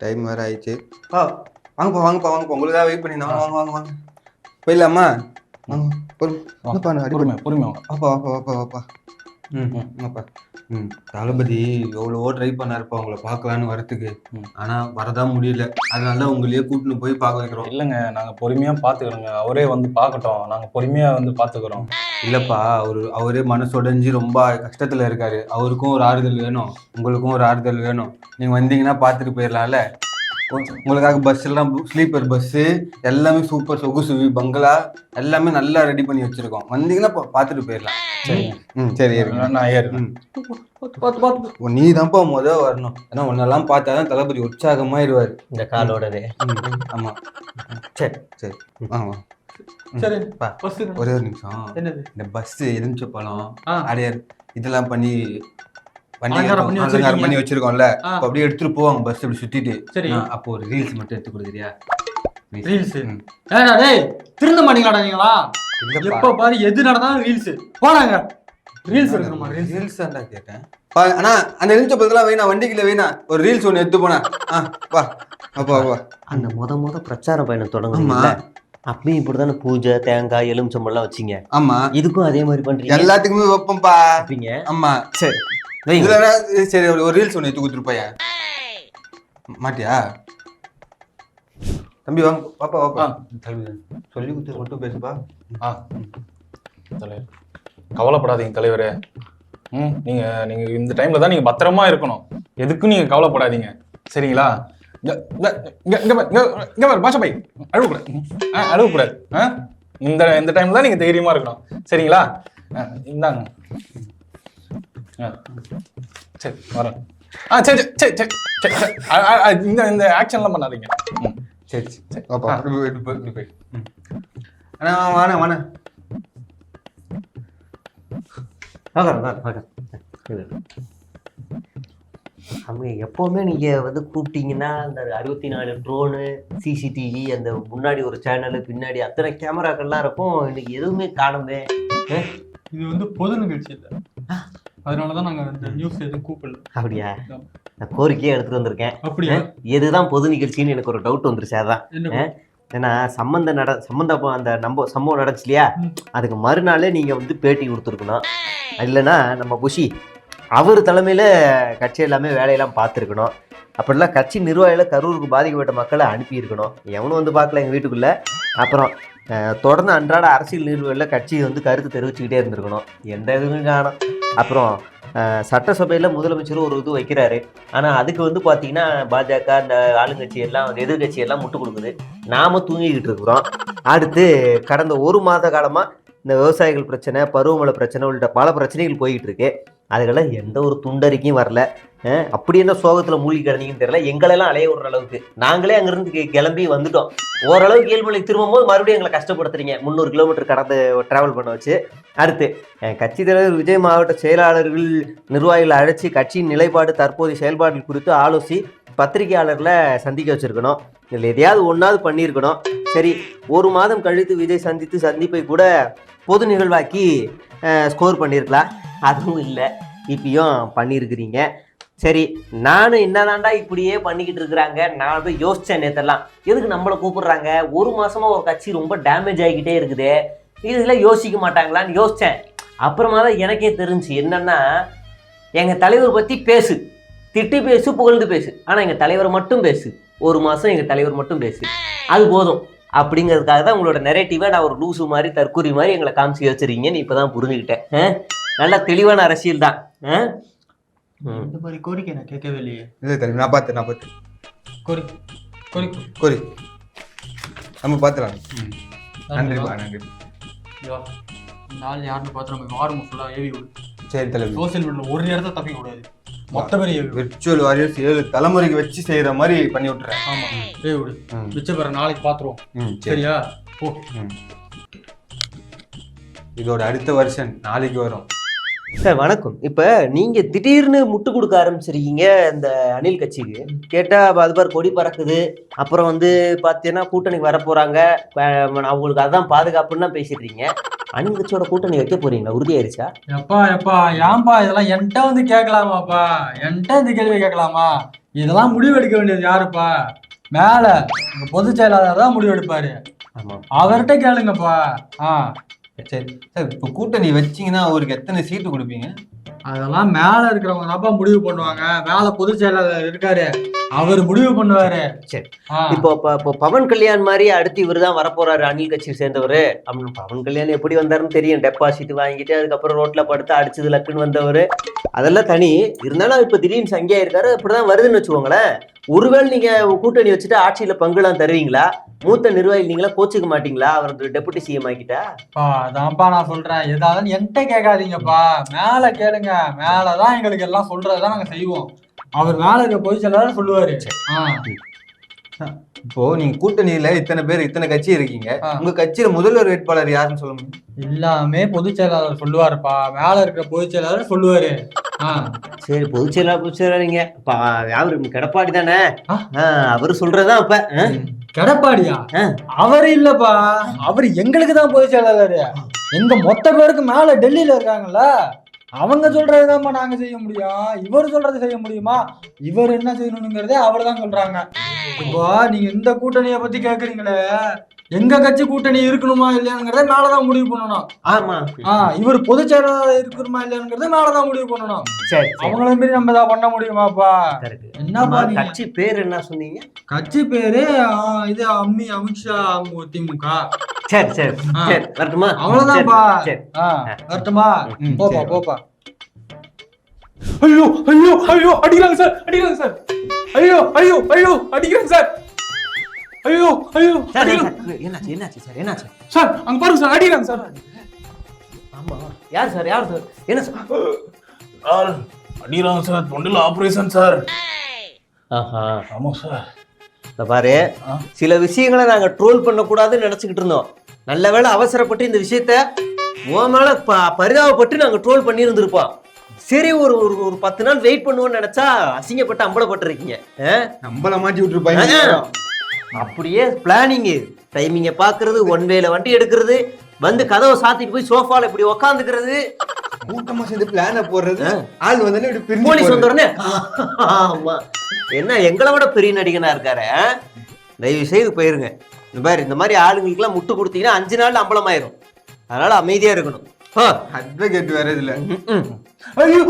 Time வேற ஆயிடுச்சு. ஆ வாங்கப்பா வாங்கப்பா வாங்கப்பா உங்களுக்கு தான் வெயிட் பண்ணியிருந்தேன் வாங்க வாங்க வாங்க வாங்க. போயிடலாமா? வாங்க பொறுமை பொறுமை வாங்க. வாப்பா வாப்பா வாப்பா வாப்பா. ம் ம். வாப்பா ம் தளபதி எவ்வளவோ ட்ரை பண்ணாருப்பா உங்களை பார்க்கலான்னு வரத்துக்கு. ம். ஆனா வரதான் முடியல. அதனால தான் உங்களையே கூட்டின்னு போய் பார்க்க வைக்கிறோம். இல்லைங்க நாங்க பொறுமையா பாத்துக்கிறோங்க அவரே வந்து பார்க்கட்டும். நாங்க பொறுமையா வந்து பாத்துக்கிறோம் இல்லப்பா அவரு அவரே மனசுடைஞ்சு ரொம்ப கஷ்டத்துல இருக்காரு. அவருக்கும் ஒரு ஆறுதல் வேணும் உங்களுக்கும் ஒரு ஆறுதல் வேணும். நீங்க வந்தீங்கன்னா பார்த்துட்டு போயிடலாம்ல உங்களுக்காக பஸ் எல்லாம் ஸ்லீப்பர் பஸ்ஸு எல்லாமே சூப்பர் சொகுசு பங்களா எல்லாமே நல்லா ரெடி பண்ணி வச்சிருக்கோம். வந்தீங்கன்னா பார்த்துட்டு போயிடலாம் சரிங்க ம் சரி நான். நீ தான்ப்பா முத வரணும். ஏன்னா உன்னெல்லாம் பார்த்தாதான் தளபதி உற்சாகமாயிருவாரு. இந்த காலோடவே ம், ஆமா. சரி. சரி. வாங்க வாங்க. ம். சரி பஸ் ஒரே ஒரு நிமிஷம். என்னது? இந்த பஸ் எலுமிச்ச பழம். அடையார் இதெல்லாம் பண்ணி பண்ணி அலங்காரம் பண்ணி வச்சிருக்கோம்ல. அப்படியே எடுத்துட்டு போவாங்க பஸ் இப்படி சுத்திட்டு. சரி. அப்போ ஒரு ரீல்ஸ் மட்டும் எடுத்து கொடுக்குறியா. ரீல்ஸ் ம். ஏடா டேய் திருந்த மாட்டீங்களாடா நீங்களா. எப்ப பாரு எது நடந்தாலும் ரீல்ஸ் போனாங்க ரீல்ஸ் எடுக்கணுமா ரீல்ஸ் ரீல்ஸ் தான்டா கேட்டேன். பா, அண்ணா அந்த எலுமிச்ச பழத்தெல்லாம் வேணா வண்டிக்குள்ள வேணா ஒரு ரீல்ஸ் ஒன்று எடுத்து போனா. வா. அப்பா வா அந்த முத முத பிரச்சார பயணம் தொடங்குனீங்கல்ல அப்பயும் இப்படிதானே பூஜை தேங்காய் எலுமிச்சம்பழம் வச்சீங்க. ஆமா. இதுக்கும் அதே மாதிரி பண்றீங்க? எல்லாத்துக்குமே வைப்போம்ப்பா. வைப்பீங்க? ஆமா. சரி. இதுல சரி ஒரு ரீல்ஸ் ஒன்று எடுத்து கொடுத்துருப்பாயா மாட்டியா? தம்பி வாங்க பாப்பா வாப்பா. தம்பி, சொல்லி கொடுத்து மட்டும் பேசுப்பா. ஆ. தலைவர். கவலைப்படாதீங்க தலைவரே. ம் நீங்க நீங்க இந்த டைம்ல தான் நீங்க பத்திரமா இருக்கணும். எதுக்கும் நீங்க கவலைப்படாதீங்க. சரிங்களா? இங்க இங்க இங்க இங்க பாரு, இங்க- இங்க பாரு பாஷா பை. அழுவக்கூடாது அழுவக்கூடாது ஆ இந்த இந்த டைம்ல தான் நீங்க தைரியமா இருக்கணும். சரிங்களா? இந்தாங்க. சரி வரேன். ஆ சரி சரி சரி சரி சரி இந்த இந்த ஆக்ஷன்லாம் பண்ணாதீங்க. சரி சரி. போய். ம். அண்ணா வாண்ணே பார்க்கறேன், பார்க்கறேன், பார்க்கறேன். அவங்க எப்பவுமே நீங்க வந்து கூப்பிட்டீங்கன்னா அந்த அறுபத்தி நாலு ட்ரோனு சிசிடிவி அந்த முன்னாடி ஒரு சேனலு பின்னாடி அத்தனை கேமராக்கள்லாம் இருக்கும். இன்னைக்கு எதுவுமே காணுமே இது வந்து பொது நிகழ்ச்சி இல்ல. அதனாலதான் நாங்க இந்த நியூஸ் எதுவும் கூப்பிடல. அப்படியா? நான் கோரிக்கையே எடுத்துட்டு வந்திருக்கேன். அப்படியா? எதுதான் பொது நிகழ்ச்சின்னு எனக்கு ஒரு டவுட் வந்துருச்சு அதான். ஏன்னா சம்மந்த நட சம்மந்த அந்த நம்ம சம்பவம் நடந்துச்சு இல்லையா. அதுக்கு மறுநாளே நீங்க வந்து பேட்டி கொடுத்துருக்கணும். இல்லைன்னா நம்ம புஷி அவர் தலைமையில் கட்சி எல்லாமே வேலையெல்லாம் பார்த்துருக்கணும். அப்படிலாம் கட்சி நிர்வாகிகள் கரூருக்கு பாதிக்கப்பட்ட மக்களை அனுப்பியிருக்கணும். எவனும் வந்து பார்க்கல எங்கள் வீட்டுக்குள்ளே. அப்புறம் தொடர்ந்து அன்றாட அரசியல் நிர்வாகிகளில் கட்சி வந்து கருத்து தெரிவிச்சுக்கிட்டே இருந்திருக்கணும். எந்த இதுவும் காணும். அப்புறம் சட்டசபையில் முதலமைச்சர் ஒரு இது வைக்கிறாரு. ஆனால் அதுக்கு வந்து பார்த்தீங்கன்னா பாஜக இந்த ஆளுங்கட்சி எல்லாம் எதிர்கட்சி எல்லாம் முட்டு கொடுக்குது. நாம தூங்கிக்கிட்டு இருக்கிறோம். அடுத்து கடந்த ஒரு மாத காலமாக இந்த விவசாயிகள் பிரச்சனை பருவமழை பிரச்சனை உள்ளிட்ட பல பிரச்சனைகள் போய்கிட்டு இருக்கு. அதுக்கெல்லாம் எந்த ஒரு துண்டறிக்கையும் வரல. அப்படி என்ன சோகத்தில் மூழ்கி கிடந்தீங்கன்னு தெரியல. எங்களெல்லாம் அலைய விடுற அளவுக்கு. நாங்களே அங்கேருந்து கி- கிளம்பி வந்துட்டோம். ஓரளவுக்கு இயல்புநிலை திரும்பும் போது மறுபடியும் எங்களை கஷ்டப்படுத்துறீங்க. முந்நூறு கிலோமீட்டர் கடந்து ட்ராவல் பண்ண வச்சு. அடுத்து கட்சி தலைவர் விஜய் மாவட்ட செயலாளர்கள் நிர்வாகிகளை அழைச்சி கட்சியின் நிலைப்பாடு தற்போதைய செயல்பாடுகள் குறித்து ஆலோசி பத்திரிகையாளர்களை சந்திக்க வச்சுருக்கணும். இதில் எதையாவது ஒன்றாவது பண்ணியிருக்கணும். சரி ஒரு மாதம் கழித்து விஜய் சந்தித்து சந்திப்பை கூட பொது நிகழ்வாக்கி ஸ்கோர் பண்ணியிருக்கலாம் அதுவும் இல்லை. இப்பயும் பண்ணியிருக்கிறீங்க சரி நானும் என்னதான்டா இப்படியே பண்ணிக்கிட்டு இருக்கிறாங்க? நான் போய் யோசித்தேன் நேற்றெல்லாம் எதுக்கு நம்மளை கூப்பிடுறாங்க? ஒரு மாதமாக ஒரு கட்சி ரொம்ப டேமேஜ் ஆகிக்கிட்டே இருக்குது. இதெல்லாம் யோசிக்க மாட்டாங்களான்னு யோசித்தேன் அப்புறமா தான் எனக்கே தெரிஞ்சு என்னென்னா எங்கள் தலைவர் பற்றி பேசு. திட்டி பேசு புகழ்ந்து பேசு. ஆனால் எங்கள் தலைவரை மட்டும் பேசு. ஒரு மாதம் எங்கள் தலைவர் மட்டும் பேசு. அது போதும். அப்படிங்கிறதுக்காக தான் உங்களோட நெரேட்டிவை நான் ஒரு லூசு மாதிரி தற்கூரி மாதிரி எங்களை காமிச்சு வச்சிருக்கீங்கன்னு இப்பதான் புரிஞ்சுக்கிட்டேன். ஆ? நல்லா தெளிவான அரசியல் தான். இந்த மாதிரி கோரிக்கை நான் கேட்கவே இல்லையே. இல்லை தம்பி நான் பார்த்தேன் நான் பார்த்தேன் கோரிக்கை கோரிக்கை கோரி. நம்ம பார்த்துலாம் நன்றிப்பா நன்றி ஆள் யாருன்னு பார்த்து நம்ம வாரம் ஃபுல்லா ஏவி விடு. சரி தலைவி. சோசியல் மீடியால ஒரு இடத்த தப்பிக்க கூடாது. மொத்த விடு. விர்ச்சுவல் வாரியர்ஸ் ஏழு தலைமுறைக்கு வச்சு செய்யற மாதிரி பண்ணி விட்டுறேன் ஆமா. ஏவி விடு. ம், மிச்ச பேர நாளைக்கு பாத்துருவோம். சரியா? ஓ ம். இதோட அடுத்த வருஷன் நாளைக்கு வரும். சார் வணக்கம். இப்ப நீங்க திடீர்னு முட்டு கொடுக்க ஆரம்பிச்சிருக்கீங்க இந்த அணில் கட்சிக்கு. கேட்டா அது பாரு கொடி பறக்குது. அப்புறம் வந்து பாத்தீங்கன்னா கூட்டணிக்கு வர போறாங்க அஹ் அவங்களுக்கு அதான் பாதுகாப்புன்னு தான் பேசிட்டு அணில் கட்சியோட கூட்டணி வைக்க போறீங்களா? உறுதியாயிருச்சா? எப்பா எப்பா ஏன்பா இதெல்லாம் என்கிட்ட வந்து கேட்கலாமாப்பா? என்கிட்ட இந்த கேள்வி கேட்கலாமா? இதெல்லாம் முடிவு எடுக்க வேண்டியது யாருப்பா? மேல பொதுச் செயலாளர் தான் முடிவு எடுப்பாரு அவர்கிட்ட கேளுங்கப்பா. ஆ. சரி. சார் இப்போ கூட்டணி வச்சீங்கன்னா அவருக்கு எத்தனை சீட்டு கொடுப்பீங்க? அதெல்லாம் மேல இருக்கிறவங்க தான்ப்பா முடிவு பண்ணுவாங்க. மேல பொதுச் செயலாளர் இருக்காரு. அவர் முடிவு பண்ணுவாரு. சரி. இப்போ இப்போ பவன் கல்யாண் மாதிரி அடுத்து இவர் தான் வரப்போறாரு அணில் கட்சியை சேர்ந்தவர். அப்படின்னு பவன் கல்யாண் எப்படி வந்தாருன்னு தெரியும். டெபாசிட் வாங்கிட்டு அதுக்கப்புறம் ரோட்ல படுத்து அடிச்சது லக்குன்னு வந்தவர். அதெல்லாம் தனி. இருந்தாலும் இப்போ திடீர்னு சங்கியா இருக்காரு. அப்படிதான் வருதுன்னு வச்சுக்கோங்களேன். ஒருவேளை நீங்க கூட்டணி வச்சுட்டு ஆட்சியில பங்குலாம் தருவீங்களா? மூத்த நிர்வாகி நீங்களா கோச்சுக்க மாட்டீங்களா? அவர் டெபுட்டி சிஎம் ஆக்கிட்டா பா அதான்ப்பா நான் சொல்றேன். ஏதாவது என்கிட்ட கேட்காதீங்கப்பா. மேல கேளுங்க. மேலதான் எங்களுக்கு எல்லாம் சொல்றதுதான் நாங்க செய்வோம். அவர் மேல இருக்க செயலாளர் சொல்லுவாரு. இப்போ நீங்க கூட்டணியில இத்தனை பேர் இத்தனை கட்சி இருக்கீங்க. உங்க கட்சியில முதல்வர் வேட்பாளர் யாருன்னு சொல்ல முடியும் எல்லாமே பொதுச் செயலாளர் சொல்லுவாருப்பா. மேல இருக்கிற பொதுச் செயலாளர் சொல்லுவாரு. சரி பொதுச் செயலாளர் பொதுச் செயலாளருங்க. அவரு கிடப்பாடி தானே. அவர் சொல்றதுதான்? எடப்பாடியா ஆ. அவர் இல்லப்பா. அவர் எங்களுக்கு தான் பொதுச் செயலாளர். எங்க மொத்த பேருக்கு மேல டெல்லியில இருக்காங்கல்ல. அவங்க சொல்றதுதான்ப்பா நாங்க செய்ய முடியும். இவர் சொல்றது செய்ய முடியுமா? இவர் என்ன செய்யணுங்கிறதே அவர் தான் சொல்றாங்க. இப்போ நீங்க இந்த கூட்டணியை பத்தி கேக்குறீங்களே எங்க கட்சி கூட்டணி இருக்கணுமா இல்லையாங்கிறத மேலதான் முடிவு பண்ணணும். ஆமா. ஆ இவர் பொதுச் செயலாளர் இருக்கணுமா இல்லையாங்கிறத மேலதான் முடிவு பண்ணணும். சரி அவங்கள மாரி நம்ம தான் பண்ண முடியுமாப்பா? என்னப்பா நீங்க? கட்சி பேர் என்ன சொன்னீங்க? கட்சி பேரு இது அம்மி அமித்ஷா திமுக. சரி சரி. சரி வரட்டுமா? அவ்வளவுதான்ப்பா. சரி, சரி. ஆ, வரட்டுமா? போப்பா. போப்பா. ஐயோ ஐயோ ஐயோ அடிக்கிறாங்க சார் அடிக்கிறாங்க சார். ஐயோ ஐயோ ஐயோ அடிக்கிறாங்க சார். ஐயோ ஐயோ சார் என்னாச்சு என்னாச்சு சார் என்னாச்சு? சார் அங்க பாருங்க சார் அடிக்கிறாங்க சார். ஆமா. யார் சார் யார் சார்? என்ன சார்? அடிக்கிறாங்க சார் தொண்டில் ஆபரேஷன் சார். ஆஹா. ஆமா சார். இந்த பாரு. சில விஷயங்களை நாங்க ட்ரோல் பண்ணக்கூடாதுன்னு நினைச்சுக்கிட்டு இருந்தோம். நல்ல வேளை அவசரப்பட்டு இந்த விஷயத்த உன் மேல ப- பரிதாபப்பட்டு நாங்க ட்ரோல் பண்ணி இருந்திருப்போம் சரி ஒரு ஒரு ஒரு பத்து நாள் வெயிட் பண்ணுவோம்னு நினைச்சா அசிங்கப்பட்டு அம்பலப்பட்டிருக்கீங்க? நம்மள மாட்டி விட்டுருப்பாங்க. அப்படியே பிளானிங் டைமிங்க பாக்குறது ஒன் வேல வண்டி எடுக்கிறது வந்து கதவை சாத்திட்டு போய் சோஃபால இப்படி உக்காந்துக்கிறது கூட்டமா சேர்ந்து பிளான போடுறது ஆள் வந்தானே இப்படி போலீஸ் போறது. வந்த உடனே ஆமா என்ன எங்களை விட பெரிய நடிகனா இருக்காரு? தயவு செய்து போயிருங்க இந்த மாதிரி இந்த மாதிரி ஆளுங்களுக்குலாம் முட்டு கொடுத்தீங்கன்னா அஞ்சு நாள் அம்பலமாயிரும் அதனால அமைதியா இருக்கணும். அட்வொகேட் வேற இதுல. ஐயோ.